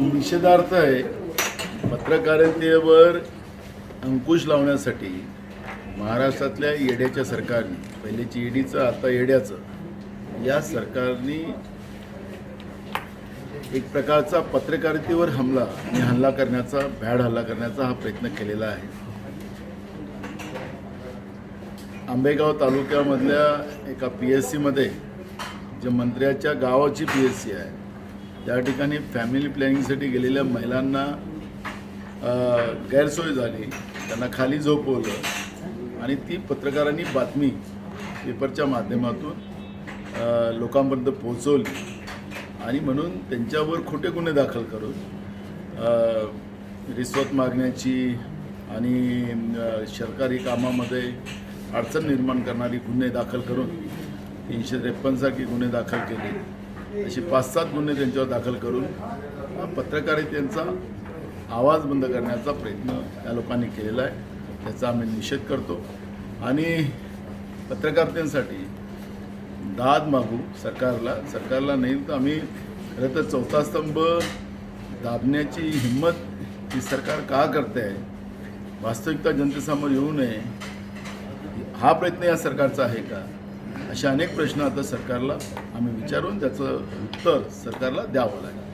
निषेधार्थ आहे. पत्रकारितेवर अंकुश लावण्यासाठी महाराष्ट्रातल्या येड्याच्या सरकारने पहिलेची ईडीचं आता येड्याचं या सरकारने एक प्रकारचा पत्रकारितेवर हमला आणि हल्ला करण्याचा भॅड हल्ला करण्याचा हा प्रयत्न केलेला आहे. आंबेगाव तालुक्यामधल्या एका पी एस सीमध्ये जे मंत्र्याच्या गावाची पी एस सी आहे त्या ठिकाणी फॅमिली प्लॅनिंगसाठी गेलेल्या महिलांना गैरसोय झाली. त्यांना खाली झोपवलं आणि ती पत्रकारांनी बातमी पेपरच्या माध्यमातून लोकांपर्यंत पोहोचवली. आणि म्हणून त्यांच्यावर खोटे गुन्हे दाखल करून रिश्वत मागण्याची आणि सरकारी कामामध्ये अडचण निर्माण करणारी गुन्हे दाखल करून तीनशे त्रेपन्नसारखे गुन्हे दाखल केले. असे पाच सात गुन्हे त्यांच्यावर दाखल करून पत्रकारितेचा आवाज बंद करण्याचा प्रयत्न या लोकांनी केलेला आहे. त्याचा आम्ही निषेध करतो. आणि पत्रकारितेसाठी दाद मागू सरकारला. सरकारला नाही तर आम्ही खरं तर चौथा स्तंभ दाबण्याची हिंमत ही सरकार का करते? आहे वास्तविकता जनतेसमोर येऊ नये. हा प्रयत्न या सरकारचा आहे का? अशा अनेक प्रश्न आता सरकारला आम्ही विचारून त्याचं उत्तर सरकारला द्यावं लागेल.